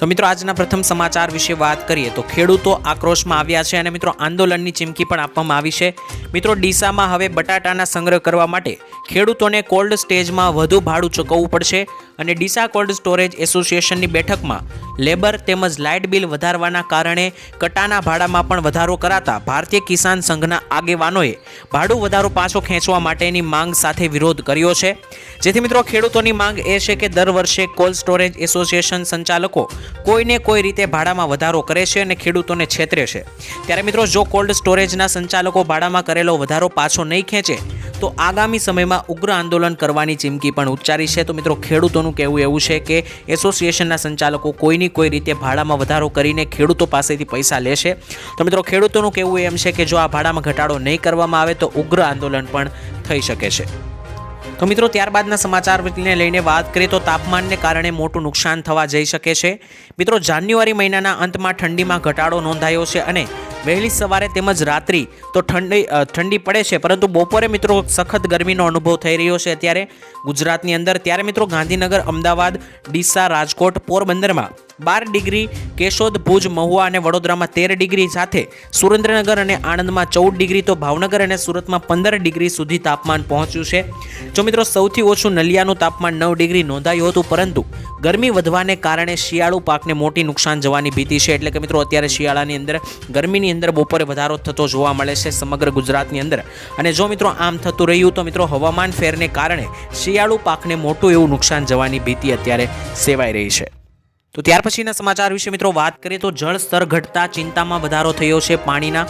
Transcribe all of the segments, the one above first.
તો મિત્રો, આજના પ્રથમ સમાચાર વિશે વાત કરીએ તો ખેડૂતો આક્રોશમાં આવ્યા છે અને મિત્રો, આંદોલનની ચીમકી પણ આપવામાં આવી છે. મિત્રો, ડીસામાં હવે બટાટાના સંગ્રહ કરવા માટે ખેડૂતોને કોલ્ડ સ્ટેજમાં વધુ ભાડું ચૂકવવું પડશે અને ડીસા કોલ્ડ સ્ટોરેજ એસોસિએશનની બેઠકમાં લેબર તેમજ લાઇટ બિલ વધારવાના કારણે કટાના ભાડામાં પણ વધારો કરાતા ભારતીય કિસાન સંઘના આગેવાનોએ ભાડું વધારો પાછો ખેંચવા માટેની માંગ સાથે વિરોધ કર્યો છે. જેથી મિત્રો, ખેડૂતોની માંગ એ છે કે દર વર્ષે કોલ્ડ સ્ટોરેજ એસોસિએશન સંચાલકો કોઈને કોઈ રીતે ભાડામાં વધારો કરે છે અને ખેડૂતોને છેતરે છે. ત્યારે મિત્રો, જો કોલ્ડ સ્ટોરેજના સંચાલકો ભાડામાં કરેલો વધારો પાછો નહીં ખેંચે, તો આગામી સમયમાં ઉગ્ર આંદોલન કરવાની ચીમકી પણ ઉચ્ચારી છે. તો મિત્રો, ખેડૂતોનું કહેવું એવું છે કે એસોસિએશનના સંચાલકો કોઈની કોઈ રીતે ભાડામાં વધારો કરીને ખેડૂતો પાસેથી પૈસા લેશે તો મિત્રો, ખેડૂતોનું કહેવું એમ છે કે જો આ ભાડામાં ઘટાડો નહીં કરવામાં આવે, તો ઉગ્ર આંદોલન પણ થઈ શકે છે. તો મિત્રો, ત્યારબાદના સમાચારને લઈને વાત કરીએ તો તાપમાનને કારણે મોટું નુકસાન થવા જઈ શકે છે. મિત્રો, જાન્યુઆરી મહિનાના અંતમાં ઠંડીમાં ઘટાડો નોંધાયો છે અને વહેલી સવારે તેમજ રાત્રિ તો ઠંડી ઠંડી પડે છે. પરંતુ બપોરે મિત્રો, સખત ગરમીનો અનુભવ થઈ રહ્યો છે અત્યારે ગુજરાતની અંદર. ત્યારે મિત્રો, ગાંધીનગર, અમદાવાદ, ડીસા, રાજકોટ, પોરબંદરમાં બાર ડિગ્રી, કેશોદ, ભુજ, મહુવા અને વડોદરામાં તેર ડિગ્રી સાથે સુરેન્દ્રનગર અને આણંદમાં ચૌદ ડિગ્રી તો ભાવનગર અને સુરતમાં પંદર ડિગ્રી સુધી તાપમાન પહોંચ્યું છે. જો મિત્રો, સૌથી ઓછું નલિયાનું તાપમાન નવ ડિગ્રી નોંધાયું હતું, પરંતુ ગરમી વધવાને કારણે શિયાળુ પાકને મોટી નુકસાન જવાની ભીતિ છે. એટલે કે મિત્રો, અત્યારે શિયાળાની અંદર, ગરમીની અંદર બપોરે વધારો થતો જોવા મળે છે સમગ્ર ગુજરાતની અંદર. અને જો મિત્રો, આમ થતું રહ્યું તો મિત્રો, હવામાન ફેરને કારણે શિયાળુ પાકને મોટું એવું નુકસાન જવાની ભીતિ અત્યારે સેવાઈ રહી છે. તો ત્યાર પછીના સમાચાર વિશે મિત્રો વાત કરીએ તો જળ સ્તર ઘટતા ચિંતામાં વધારો થયો છે પાણીના.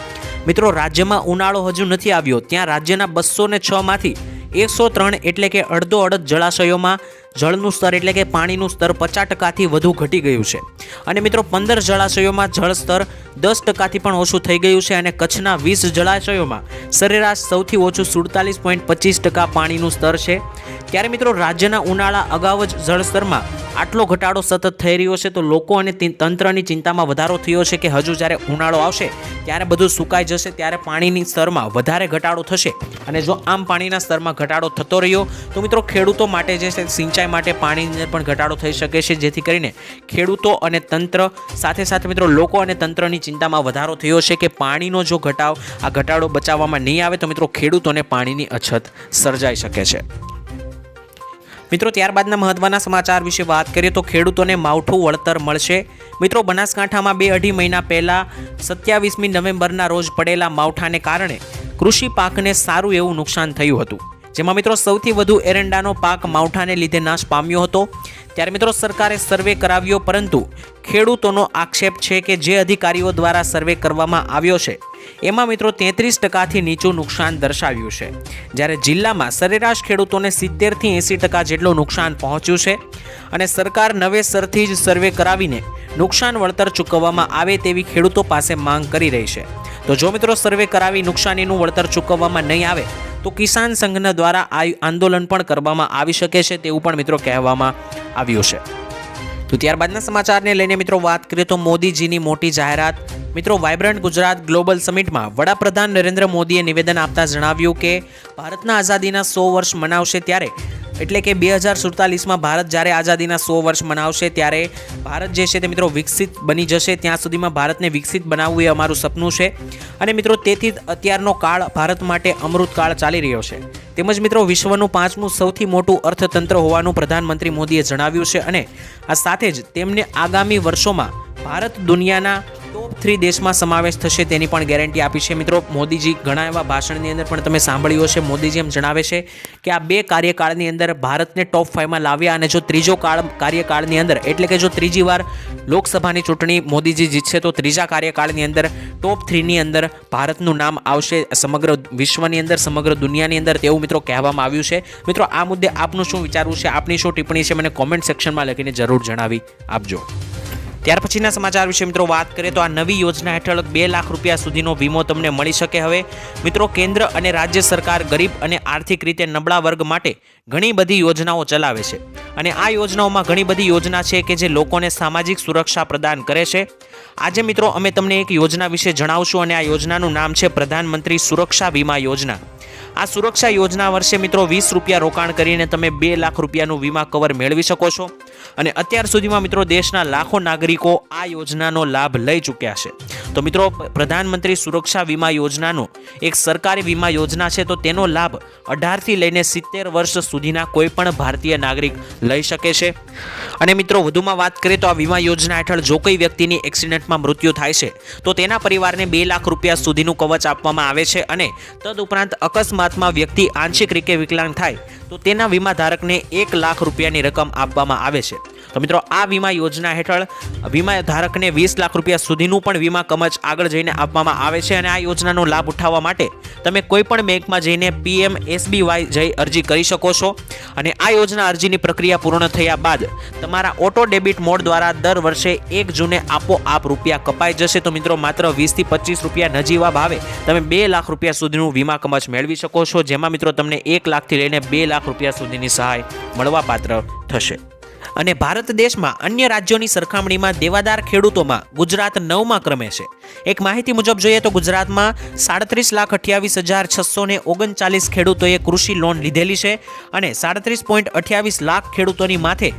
મિત્રો રાજ્યમાં ઉનાળો હજુ નથી આવ્યો. ત્યાં રાજ્યના બસો ને છમાંથી માંથી એકસો ત્રણ એટલે કે અડધો અડધ જળાશયોમાં જળનું સ્તર એટલે કે પાણીનું સ્તર પચાસ ટકાથી વધુ ઘટી ગયું છે. અને મિત્રો પંદર જળાશયોમાં જળ સ્તર દસ ટકાથી પણ ઓછું થઈ ગયું છે અને કચ્છના વીસ જળાશયોમાં સરેરાશ સૌથી ઓછું સુડતાલીસ પોઈન્ટ પચીસ ટકા પાણીનું સ્તર છે. ત્યારે મિત્રો રાજ્યના ઉનાળા અગાઉ જ જળસ્તરમાં આટલો ઘટાડો સતત થઈ રહ્યો છે તો લોકો અને તંત્રની ચિંતામાં વધારો થયો છે કે હજુ જ્યારે ઉનાળો આવશે ત્યારે બધું સુકાઈ જશે ત્યારે પાણીની સ્તરમાં વધારે ઘટાડો થશે. અને જો આમ પાણીના સ્તરમાં ઘટાડો થતો રહ્યો તો મિત્રો ખેડૂતો માટે જે છે સિંચાઈ માટે પાણીની પણ ઘટાડો થઈ શકે છે જેથી કરીને ખેડૂતો અને તંત્ર સાથે સાથે મિત્રો લોકો અને તંત્રની ચિંતામાં વધારો થયો છે કે પાણીનો જો ઘટાવ, આ ઘટાડો બચાવવામાં નહીં આવે તો મિત્રો ખેડૂતોને પાણીની અછત સર્જાઈ શકે છે. મિત્રો ત્યારબાદના મહત્વના સમાચાર વિશે વાત કરીએ તો ખેડૂતોને માવઠું વળતર મળશે. મિત્રો બનાસકાંઠામાં બે અઢી મહિના પહેલાં સત્યાવીસમી નવેમ્બરના રોજ પડેલા માવઠાને કારણે કૃષિ પાકને સારું એવું નુકસાન થયું હતું. જેમાં મિત્રો સૌથી વધુ એરંડાનો પાક માવઠાને લીધે નાશ પામ્યો હતો. ત્યારે મિત્રો સરકારે સર્વે કરાવ્યો, પરંતુ ખેડૂતોનો આક્ષેપ છે કે જે અધિકારીઓ દ્વારા સર્વે કરવામાં આવ્યો છે. એમાં મિત્રો તેત્રીસ ટકાથી નીચું નુકસાન દર્શાવ્યું છે. જ્યારે જિલ્લામાં સરેરાશ ખેડૂતોને સિત્તેરથી એંસી ટકા જેટલું નુકસાન પહોંચ્યું છે અને સરકાર નવેસરથી જ સર્વે કરાવીને નુકસાન વળતર ચૂકવવામાં આવે તેવી ખેડૂતો પાસે માંગ કરી રહી છે. તો જો મિત્રો સર્વે કરાવી નુકસાનીનું વળતર ચૂકવવામાં નહીં આવે, તો કિસાન સંઘના દ્વારા આ આંદોલન પણ કરવામાં આવી શકે છે તેવું પણ મિત્રો કહેવામાં આવ્યું છે. તો ત્યારબાદના સમાચારને લઈને મિત્રો વાત કરીએ તો મોદીજીની મોટી જાહેરાત. મિત્રો વાઇબ્રન્ટ ગુજરાત ગ્લોબલ સમિટમાં વડાપ્રધાન નરેન્દ્ર મોદીએ નિવેદન આપતા જણાવ્યું કે, ભારતના આઝાદીના સો વર્ષ મનાવશે ત્યારે એટલે કે બે હજાર સુડતાલીસમાં ભારત જ્યારે આઝાદીના સો વર્ષ મનાવશે, ત્યારે ભારત જે છે તે મિત્રો વિકસિત બની જશે. ત્યાં સુધીમાં ભારતને વિકસિત બનાવવું એ અમારું સપનું છે. અને મિત્રો તેથી જ અત્યારનો કાળ ભારત માટે અમૃત કાળ ચાલી રહ્યો છે. તેમજ મિત્રો વિશ્વનું પાંચમું સૌથી મોટું અર્થતંત્ર હોવાનું પ્રધાનમંત્રી મોદીએ જણાવ્યું છે. અને આ સાથે જ તેમને આગામી વર્ષોમાં ભારત દુનિયાના થ્રી દેશમાં સમાવેશ થશે તેની પણ ગેરંટી આપી છે. મિત્રો, મોદીજી ઘણા એવા ભાષણની અંદર પણ તમે સાંભળ્યું હશે. મોદીજી એમ જણાવે છે કે આ બે કાર્યકાળની અંદર ભારતને ટોપ ફાઇવમાં લાવ્યા અને જો ત્રીજો કાળ, કાર્યકાળની અંદર, એટલે કે જો ત્રીજી વાર લોકસભાની ચૂંટણી મોદીજી જીતશે, તો ત્રીજા કાર્યકાળની અંદર ટોપ થ્રીની અંદર ભારતનું નામ આવશે સમગ્ર વિશ્વની અંદર, સમગ્ર દુનિયાની અંદર તેવું મિત્રો કહેવામાં આવ્યું છે. મિત્રો, આ મુદ્દે આપનું શું વિચારવું છે? આપની શું ટિપ્પણી છે? મને કોમેન્ટ સેક્શનમાં લખીને જરૂર જણાવી આપજો. ત્યાર પછીના સમાચાર વિશે મિત્રો વાત કરીએ તો આ નવી યોજના હેઠળ બે લાખ રૂપિયા સુધીનો વીમો તમને મળી શકે હવે. મિત્રો, કેન્દ્ર અને રાજ્ય સરકાર ગરીબ અને આર્થિક રીતે નબળા વર્ગ માટે ઘણી બધી યોજનાઓ ચલાવે છે. અને આ યોજનાઓમાં ઘણી બધી યોજના છે કે જે લોકોને સામાજિક સુરક્ષા પ્રદાન કરે છે. આજે મિત્રો, અમે તમને એક યોજના વિશે જણાવશું અને આ યોજનાનું નામ છે પ્રધાનમંત્રી સુરક્ષા વીમા યોજના. આ સુરક્ષા યોજના વર્ષે મિત્રો વીસ રૂપિયા રોકાણ કરીને તમે બે લાખ રૂપિયાનું વીમા કવર મેળવી શકો છો. અને અત્યાર સુધીમાં મિત્રો દેશના લાખો નાગરિકો આ યોજનાનો લાભ લઈ ચૂક્યા છે. તો મિત્રો, પ્રધાનમંત્રી સુરક્ષા વીમા યોજનાનો એક સરકારી વીમા યોજના છે, તો તેનો લાભ અઢારથી લઈને સિત્તેર વર્ષ સુધીના કોઈ પણ ભારતીય નાગરિક લઈ શકે છે. અને મિત્રો, વધુમાં વાત કરીએ તો આ વીમા યોજના હેઠળ જો કોઈ વ્યક્તિની એક્સિડન્ટમાં મૃત્યુ થાય છે, તો તેના પરિવારને બે લાખ રૂપિયા સુધીનું કવચ આપવામાં આવે છે અને તદુપરાંત અકસ્માતમાં વ્યક્તિ આંશિક રીતે વિકલાંગ થાય તો તેના વીમા ધારકને એક લાખ રૂપિયાની રકમ આપવામાં આવે છે. તો મિત્રો, આ વીમા યોજના હેઠળ વીમા ધારકને વીસ લાખ રૂપિયા સુધીનું પણ વીમા કમચ આગળ જઈને આપવામાં આવે છે અને આ યોજનાનો લાભ ઉઠાવવા માટે તમે કોઈપણ બેંકમાં જઈને પીએમ એસબીવાય જઈ અરજી કરી શકો છો. અને આ યોજના અરજીની પ્રક્રિયા પૂર્ણ થયા બાદ તમારા ઓટો ડેબિટ મોડ દ્વારા દર વર્ષે એક જૂને આપોઆપ રૂપિયા કપાઈ જશે. તો મિત્રો, માત્ર વીસથી પચીસ રૂપિયા નજીવા ભાવે તમે બે લાખ રૂપિયા સુધીનું વીમા કમચ મેળવી શકો છો, જેમાં મિત્રો તમને એક લાખથી લઈને બે લાખ રૂપિયા સુધીની સહાય મળવાપાત્ર થશે. અને ભારત દેશમાં અન્ય રાજ્યોની સરખામણીમાં દેવાદાર ખેડૂતોમાં ગુજરાત નવમાં ક્રમે છે. એક માહિતી મુજબ જોઈએ તો ગુજરાતમાં સાડત્રીસ લાખ અઠ્યાવીસ હજાર છસો ને ઓગણચાલીસ ખેડૂતોએ કૃષિ લોન લીધેલી છે અને સાડત્રીસ પોઈન્ટ અઠ્યાવીસ લાખ ખેડૂતોની માથે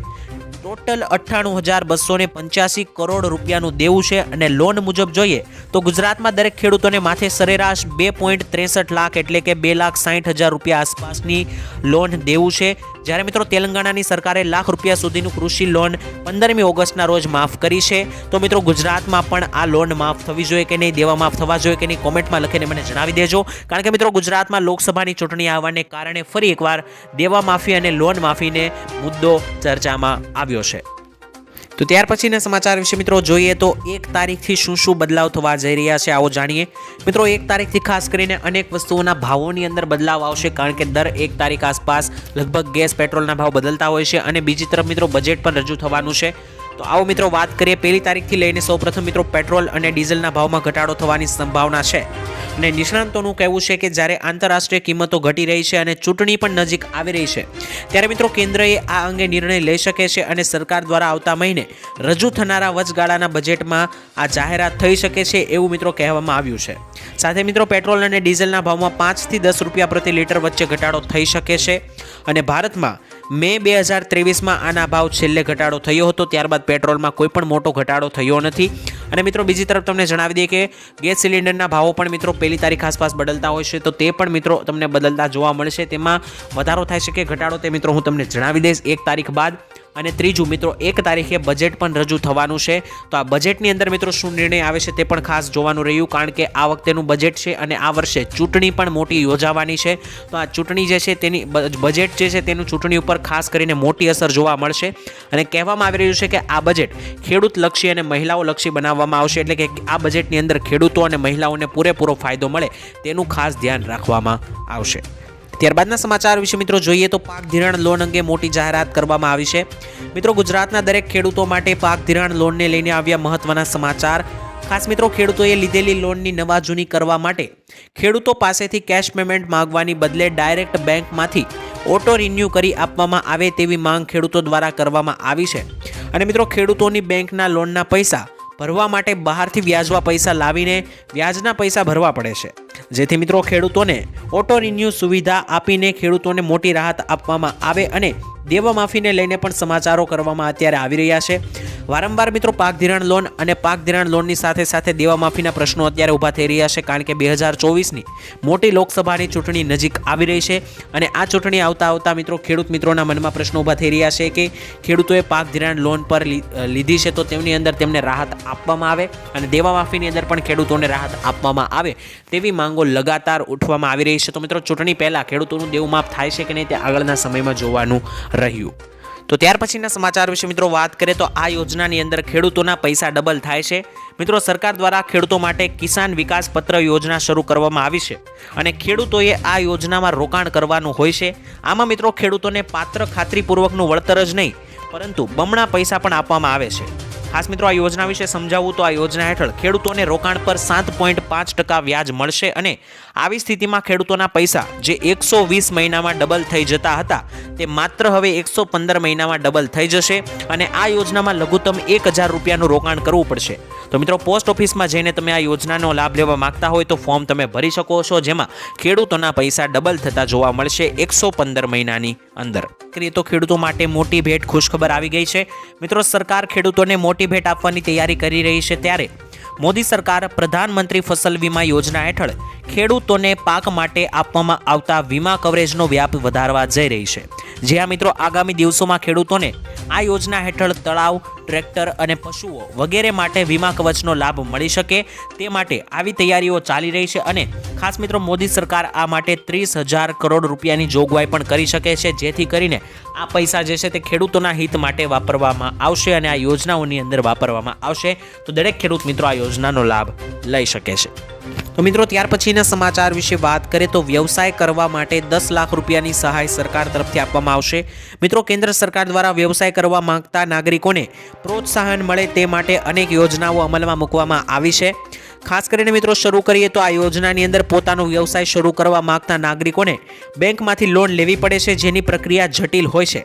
ટોટલ અઠ્ઠાણું હજાર બસો ને પંચ્યાસી કરોડ રૂપિયાનું દેવું છે અને લોન મુજબ જોઈએ તો ગુજરાતમાં દરેક ખેડૂતોને માથે સરેરાશ બે પોઈન્ટ ત્રેસઠ લાખ એટલે કે બે લાખ સાઠ હજાર રૂપિયા આસપાસની લોન દેવું છે. જ્યારે મિત્રો તેલંગાણાની સરકારે લાખ રૂપિયા સુધીનું કૃષિ લોન પંદરમી ઓગસ્ટના રોજ માફ કરી છે, તો મિત્રો ગુજરાતમાં પણ આ લોન માફ થવી જોઈએ કે નહીં, દેવા માફ થવા જોઈએ કે નહીં, કોમેન્ટમાં લખીને મને જણાવી દેજો. કારણ કે મિત્રો ગુજરાતમાં લોકસભાની ચૂંટણી આવવાને કારણે ફરી એકવાર દેવા માફી અને લોન માફીને મુદ્દો ચર્ચામાં આવ્યો છે. તો ત્યાર પછીના સમાચાર વિશે મિત્રો જોઈએ તો એક તારીખથી શું શું બદલાવ થવા જઈ રહ્યા છે, આવો જાણીએ. મિત્રો, એક તારીખથી ખાસ કરીને અનેક વસ્તુઓના ભાવોની અંદર બદલાવ આવશે, કારણ કે દર એક તારીખ આસપાસ લગભગ ગેસ, પેટ્રોલના ભાવ બદલતા હોય છે અને બીજી તરફ મિત્રો બજેટ પણ રજૂ થવાનું છે. તો આવો મિત્રો વાત કરીએ પહેલી તારીખથી લઈને સૌપ્રથમ મિત્રો પેટ્રોલ અને ડીઝલના ભાવમાં ઘટાડો થવાની સંભાવના છે. અને નિષ્ણાંતોનું કહેવું છે કે જ્યારે આંતરરાષ્ટ્રીય કિંમતો ઘટી રહી છે અને ચૂંટણી પણ નજીક આવી રહી છે, ત્યારે મિત્રો કેન્દ્રએ આ અંગે નિર્ણય લઈ શકે છે અને સરકાર દ્વારા આવતા મહિને રજૂ થનારા વચગાળાના બજેટમાં આ જાહેરાત થઈ શકે છે એવું મિત્રો કહેવામાં આવ્યું છે. સાથે મિત્રો પેટ્રોલ અને ડીઝલના ભાવમાં પાંચથી દસ રૂપિયા પ્રતિ લીટર વચ્ચે ઘટાડો થઈ શકે છે અને ભારતમાં મે બે હજાર ત્રેવીસમાં આના ભાવ છેલ્લે ઘટાડો થયો હતો. ત્યારબાદ પેટ્રોલમાં કોઈ પણ મોટો ઘટાડો થયો નથી. અને મિત્રો, બીજી તરફ તમને જણાવી દઈએ કે ગેસ સિલિન્ડરના ભાવો પણ મિત્રો પહેલી તારીખ આસપાસ બદલતા હોય છે, તો તે પણ મિત્રો તમને બદલતા જોવા મળશે. તેમાં વધારો થાય છે કે ઘટાડો તે મિત્રો હું તમને જણાવી દઈશ. એક તારીખ બાદ અને ત્રીજું, મિત્રો, એક તારીખે બજેટ પણ રજૂ થવાનું છે. તો આ બજેટની અંદર, મિત્રો, શું નિર્ણય આવે છે તે પણ ખાસ જોવાનું રહ્યું, કારણ કે આ વખતેનું બજેટ છે અને આ વર્ષે ચૂંટણી પણ મોટી યોજાવાની છે. તો આ ચૂંટણી જે છે તેની બજેટ જે છે તેનું ચૂંટણી ઉપર ખાસ કરીને મોટી અસર જોવા મળશે. અને કહેવામાં આવી રહ્યું છે કે આ બજેટ ખેડૂત લક્ષી અને મહિલાઓ લક્ષી બનાવવામાં આવશે, એટલે કે આ બજેટની અંદર ખેડૂતો અને મહિલાઓને પૂરેપૂરો ફાયદો મળે તેનું ખાસ ધ્યાન રાખવામાં આવશે. ત્યારબાદના સમાચાર વિશે મિત્રો જોઈએ તો પાક ધિરાણ લોન અંગે મોટી જાહેરાત કરવામાં આવી છે. મિત્રો ગુજરાતના દરેક ખેડૂતો માટે પાક ધિરાણ લોનને લઈને આવ્યા મહત્વના સમાચાર. ખાસ મિત્રો, ખેડૂતોએ લીધેલી લોનની નવા જૂની કરવા માટે ખેડૂતો પાસેથી કેશ પેમેન્ટ માંગવાની બદલે ડાયરેક્ટ બેંકમાંથી ઓટો રિન્યૂ કરી આપવામાં આવે તેવી માંગ ખેડૂતો દ્વારા કરવામાં આવી છે. અને મિત્રો, ખેડૂતોની બેંકના લોનના પૈસા ભરવા માટે બહારથી વ્યાજવા પૈસા લાવીને વ્યાજના પૈસા ભરવા પડે છે. જેથી મિત્રો ખેડૂતોને ઓટો રિન્યૂ સુવિધા આપીને ખેડૂતોને મોટી રાહત આપવામાં આવે અને દેવા માફીને લઈને પણ સમાચારો કરવામાં અત્યારે આવી રહ્યા છે. વારંવાર મિત્રો પાક ધિરાણ લોન અને પાક ધિરાણ લોનની સાથે સાથે દેવા માફીના પ્રશ્નો અત્યારે ઊભા થઈ રહ્યા છે કારણ કે બે હજાર ચોવીસની મોટી લોકસભાની ચૂંટણી નજીક આવી રહી છે અને આ ચૂંટણી આવતા આવતા મિત્રો ખેડૂત મિત્રોના મનમાં પ્રશ્નો ઊભા થઈ રહ્યા છે કે ખેડૂતોએ પાક ધિરાણ લોન પર લીધી છે તો તેમની અંદર તેમને રાહત આપવામાં આવે અને દેવા માફીની અંદર પણ ખેડૂતોને રાહત આપવામાં આવે. તેવી માંગો લગાતાર ઉઠવામાં આવી રહી છે. તો મિત્રો, ચૂંટણી પહેલાં ખેડૂતોનું દેવમાપ થાય છે કે નહીં તે આગળના સમયમાં જોવાનું રહ્યું. તો ત્યાર પછીના સમાચાર વિશે મિત્રો વાત કરીએ તો આ યોજનાની અંદર ખેડૂતોના પૈસા ડબલ થાય છે. મિત્રો, સરકાર દ્વારા ખેડૂતો માટે કિસાન વિકાસ પત્ર યોજના શરૂ કરવામાં આવી છે અને ખેડૂતોએ આ યોજનામાં રોકાણ કરવાનું હોય છે. આમાં મિત્રો, ખેડૂતોને પાત્ર ખાતરીપૂર્વકનું વળતર જ નહીં, પરંતુ બમણા પૈસા પણ આપવામાં આવે છે. ખાસ મિત્રો, આ યોજના વિશે સમજાવવું તો આ યોજના હેઠળ ખેડૂતોને રોકાણ પર સાત પોઈન્ટ પાંચ ટકા વ્યાજ મળશે અને આવી સ્થિતિમાં ખેડૂતોના પૈસા જે એકસો વીસ મહિનામાં ડબલ થઈ જતા હતા, તે માત્ર હવે એકસો પંદર મહિનામાં ડબલ થઈ જશે અને આ યોજનામાં લઘુત્તમ એક હજાર રૂપિયાનું રોકાણ કરવું પડશે. તો મિત્રો, પોસ્ટ ઓફિસમાં જઈને તમે આ યોજનાનો લાભ લેવા માંગતા હોય તો ફોર્મ તમે ભરી શકો છો, જેમાં ખેડૂતોના પૈસા ડબલ થતા જોવા મળશે એકસો પંદર મહિનાની અંદર. કરીએ તો ખેડૂતો માટે મોટી ભેટ ખુશખબર આવી ગઈ છે. મિત્રો, સરકાર ખેડૂતોને મોટી ભેટ આપવાની તૈયારી કરી રહી છે ત્યારે મોદી સરકાર પ્રધાનમંત્રી ફસલ વીમા યોજના હેઠળ ખેડૂતોને પાક માટે આપવામાં આવતા વીમા કવરેજનો વ્યાપ વધારવા જઈ રહી છે. જ્યાં મિત્રો આગામી દિવસોમાં ખેડૂતોને આ યોજના હેઠળ તળાવ ટ્રેક્ટર અને પશુઓ વગેરે માટે વીમા કવચનો લાભ મળી શકે. તે માટે આવી તૈયારીઓ ચાલી રહી છે અને ખાસ મિત્રો, મોદી સરકાર આ માટે ત્રીસ હજાર કરોડ રૂપિયાની જોગવાઈ પણ કરી શકે છે, જેથી કરીને આ પૈસા જે છે તે ખેડૂતોના હિત માટે વાપરવામાં આવશે અને આ યોજનાઓની અંદર વાપરવામાં આવશે. તો દરેક ખેડૂત મિત્રો આ યોજનાનો લાભ લઈ શકે છે. તો મિત્રો, ત્યાર પછીના સમાચાર વિશે વાત કરીએ તો વ્યવસાય કરવા માટે દસ લાખ રૂપિયાની સહાય સરકાર તરફથી આપવામાં આવશે. મિત્રો, કેન્દ્ર સરકાર દ્વારા વ્યવસાય કરવા માંગતા નાગરિકોને પ્રોત્સાહન મળે તે માટે અનેક યોજનાઓ અમલમાં મૂકવામાં આવી છે. ખાસ કરીને મિત્રો શરૂ કરીએ તો આ યોજનાની અંદર પોતાનો વ્યવસાય શરૂ કરવા માંગતા નાગરિકોને બેંકમાંથી લોન લેવી પડે છે, જેની પ્રક્રિયા જટિલ હોય છે.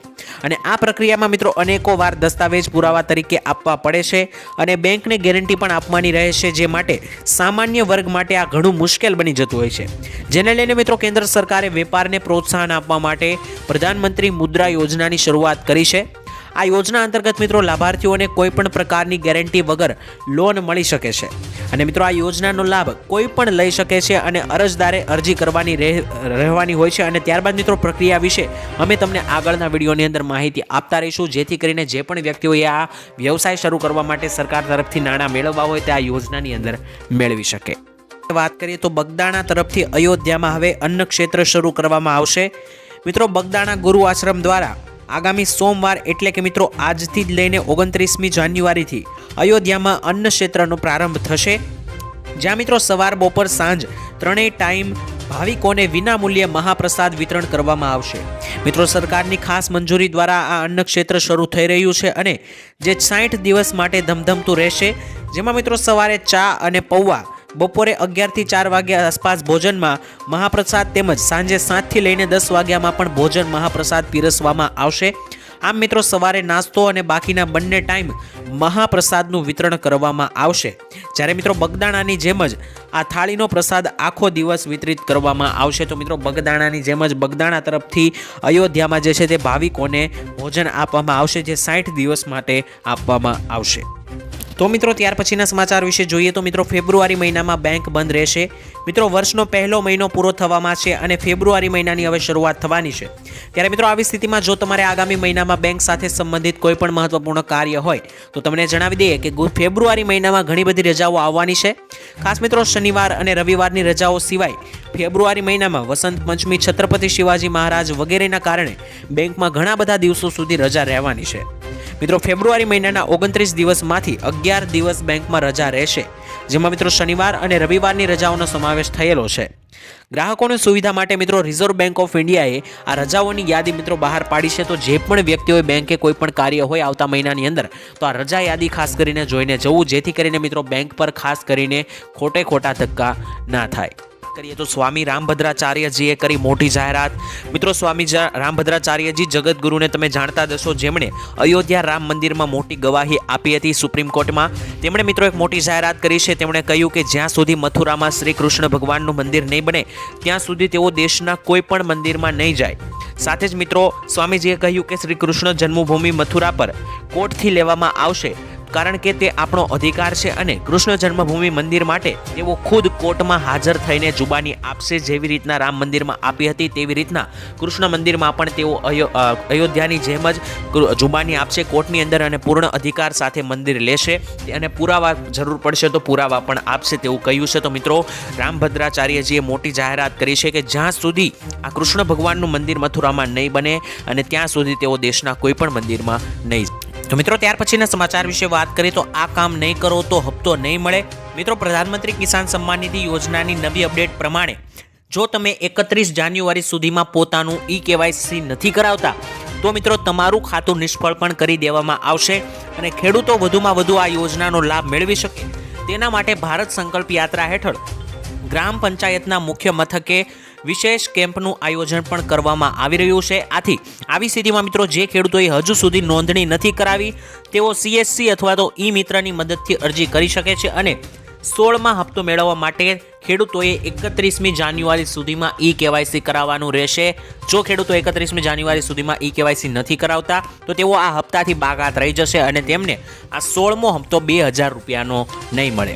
અને આ પ્રક્રિયામાં મિત્રો અનેકો વાર દસ્તાવેજ પુરાવા તરીકે આપવા પડે છે અને બેંકને ગેરંટી પણ આપવાની રહે છે, જે માટે સામાન્ય વર્ગ માટે આ ઘણું મુશ્કેલ બની જતું હોય છે. જેને લઈને મિત્રો કેન્દ્ર સરકારે વેપારને પ્રોત્સાહન આપવા માટે પ્રધાનમંત્રી મુદ્રા યોજનાની શરૂઆત કરી છે. આ યોજના અંતર્ગત મિત્રો લાભાર્થીઓને કોઈ પણ પ્રકારની ગેરંટી વગર લોન મળી શકે છે. અને મિત્રો આ યોજનાનો લાભ કોઈ પણ લઈ શકે છે અને અરજદારે અરજી કરવાની રહે- રહેવાની હોય છે અને ત્યારબાદ મિત્રો પ્રક્રિયા વિશે અમે તમને આગળના વિડીયોની અંદર માહિતી આપતા રહીશું. જેથી કરીને જે પણ વ્યક્તિઓએ આ વ્યવસાય શરૂ કરવા માટે સરકાર તરફથી નાણાં મેળવવા હોય તે આ યોજનાની અંદર મેળવી શકે. વાત કરીએ તો બગદાણા તરફથી અયોધ્યામાં હવે અન્ન ક્ષેત્ર શરૂ કરવામાં આવશે. મિત્રો બગદાણા ગુરુ આશ્રમ દ્વારા આગામી સોમવાર એટલે કે મિત્રો આજથી જ લઈને ઓગણત્રીસમી જાન્યુઆરીથી અયોધ્યામાં અન્ન ક્ષેત્રનો પ્રારંભ થશે. જ્યાં મિત્રો સવાર બપોર સાંજ ત્રણેય ટાઈમ ભાવિકોને વિના મૂલ્યે મહાપ્રસાદ વિતરણ કરવામાં આવશે. મિત્રો સરકારની ખાસ મંજૂરી દ્વારા આ અન્ન ક્ષેત્ર શરૂ થઈ રહ્યું છે અને જે સાઠ દિવસ માટે ધમધમતું રહેશે, જેમાં મિત્રો સવારે ચા અને પૌવા બપોરે અગિયારથી ચાર વાગ્યા આસપાસ ભોજનમાં મહાપ્રસાદ તેમજ સાંજે સાતથી લઈને દસ વાગ્યામાં પણ ભોજન મહાપ્રસાદ પીરસવામાં આવશે. આમ મિત્રો, સવારે નાસ્તો અને બાકીના બંને ટાઈમ મહાપ્રસાદનું વિતરણ કરવામાં આવશે. જ્યારે મિત્રો, બગદાણાની જેમ જ આ થાળીનો પ્રસાદ આખો દિવસ વિતરિત કરવામાં આવશે. તો મિત્રો, બગદાણાની જેમ જ બગદાણા તરફથી અયોધ્યામાં જે છે તે ભાવિકોને ભોજન આપવામાં આવશે, જે સાઠ દિવસ માટે આપવામાં આવશે. તો મિત્રો, ત્યાર પછીના સમાચાર વિશે જોઈએ તો મિત્રો, ફેબ્રુઆરી મહિનામાં બેંક બંધ રહેશે. મિત્રો, વર્ષનો પહેલો મહિનો પૂરો થવામાં છે અને ફેબ્રુઆરી મહિનાની હવે શરૂઆત થવાની છે. ત્યારે મિત્રો, આવી સ્થિતિમાં જો તમારે આગામી મહિનામાં બેંક સાથે સંબંધિત કોઈ પણ મહત્વપૂર્ણ કાર્ય હોય, તો તમને જણાવી દઈએ કે ફેબ્રુઆરી મહિનામાં ઘણી બધી રજાઓ આવવાની છે. ખાસ મિત્રો, શનિવાર અને રવિવારની રજાઓ સિવાય, ફેબ્રુઆરી મહિનામાં વસંત પંચમી, છત્રપતિ શિવાજી મહારાજ વગેરેના કારણે બેંકમાં ઘણા બધા દિવસો સુધી રજા રહેવાની છે. મિત્રો, ફેબ્રુઆરી મહિનાના ઓગણત્રીસ દિવસમાંથી અગિયાર દિવસ બેંકમાં રજા રહેશે, જેમાં મિત્રો શનિવાર અને રવિવારની રજાઓનો સમાવેશ થયેલો છે. ગ્રાહકોની સુવિધા માટે મિત્રો રિઝર્વ બેંક ઓફ ઇન્ડિયાએ આ રજાઓની યાદી મિત્રો બહાર પાડી છે. તો જે પણ વ્યક્તિઓએ બેંકે કોઈ પણ કાર્ય હોય આવતા મહિનાની અંદર, તો આ રજા યાદી ખાસ કરીને જોઈને જવું, જેથી કરીને મિત્રો બેંક પર ખાસ કરીને ખોટે ખોટા ધક્કા ના થાય. કરીએ તો સ્વામી રામભદ્રાચાર્યજીએ કરી મોટી જાહેરાત. મિત્રો, સ્વામી રામભદ્રાચાર્યજી જગતગુરુને તમે જાણતા દશો જેમણે અયોધ્યા રામ મંદિરમાં મોટી ગવાહી આપી હતી સુપ્રીમ કોર્ટમાં. તેમણે મિત્રો એક મોટી જાહેરાત કરી છે. તેમણે કહ્યું કે જ્યાં સુધી મથુરામાં શ્રી કૃષ્ણ ભગવાનનું મંદિર નહીં બને, ત્યાં સુધી તેઓ દેશના કોઈ પણ મંદિરમાં નહીં જાય. સાથે જ મિત્રો, સ્વામીજીએ કહ્યું કે શ્રી કૃષ્ણ જન્મભૂમિ મથુરા પર કોર્ટથી લેવામાં આવશે. કારણ કે તે આપણો અધિકાર છે અને કૃષ્ણ જન્મભૂમિ મંદિર માટે તેઓ ખુદ કોર્ટમાં હાજર થઈને જુબાની આપશે જેવી રીતના રામ મંદિરમાં આપી હતી તેવી રીતના કૃષ્ણ મંદિરમાં પણ તેઓ અયો- અયોધ્યાની જેમ જ જુબાની આપશે, કોર્ટની અંદર અને પૂર્ણ અધિકાર સાથે મંદિર લેશે અને પુરાવા જરૂર પડશે તો પુરાવા પણ આપશે તેવું કહ્યું છે. તો મિત્રો, રામભદ્રાચાર્યજીએ મોટી જાહેરાત કરી છે કે જ્યાં સુધી આ કૃષ્ણ ભગવાનનું મંદિર મથુરામાં નહીં બને અને ત્યાં સુધી તેઓ દેશના કોઈ પણ મંદિરમાં નહીં તો મિત્રો, ત્યાર પછીના સમાચાર વિશે વાત કરીએ તો આ કામ નહીં કરો તો હપ્તો નહીં મળે. મિત્રો, પ્રધાનમંત્રી કિસાન સન્માન નિધિ યોજનાની નવી અપડેટ પ્રમાણે જો તમે એકત્રીસ જાન્યુઆરી સુધીમાં પોતાનું ઈ કેવાયસી નથી કરાવતા, તો મિત્રો, તમારું ખાતું નિષ્ફળ પણ કરી દેવામાં આવશે અને ખેડૂતો વધુમાં વધુ આ યોજનાનો લાભ મેળવી શકે. તેના માટે ભારત સંકલ્પ યાત્રા હેઠળ ગ્રામ પંચાયતના મુખ્ય મથકે વિશેષ કેમ્પનું આયોજન પણ કરવામાં આવી રહ્યું છે. આથી આવી સ્થિતિમાં મિત્રો જે ખેડૂતોએ હજુ સુધી નોંધણી નથી કરાવી, તેઓ સીએસસી અથવા તો ઈ મિત્રની મદદથી અરજી કરી શકે છે અને સોળમાં હપ્તો મેળવવા માટે ખેડૂતોએ એકત્રીસમી જાન્યુઆરી સુધીમાં ઈ કેવાયસી કરાવવાનું રહેશે. જો ખેડૂતો એકત્રીસમી જાન્યુઆરી સુધીમાં ઈ કેવાયસી નથી કરાવતા, તો તેઓ આ હપ્તાથી બાગાત રહી જશે અને તેમને આ સોળમો હપ્તો બે હજાર રૂપિયાનો નહીં મળે.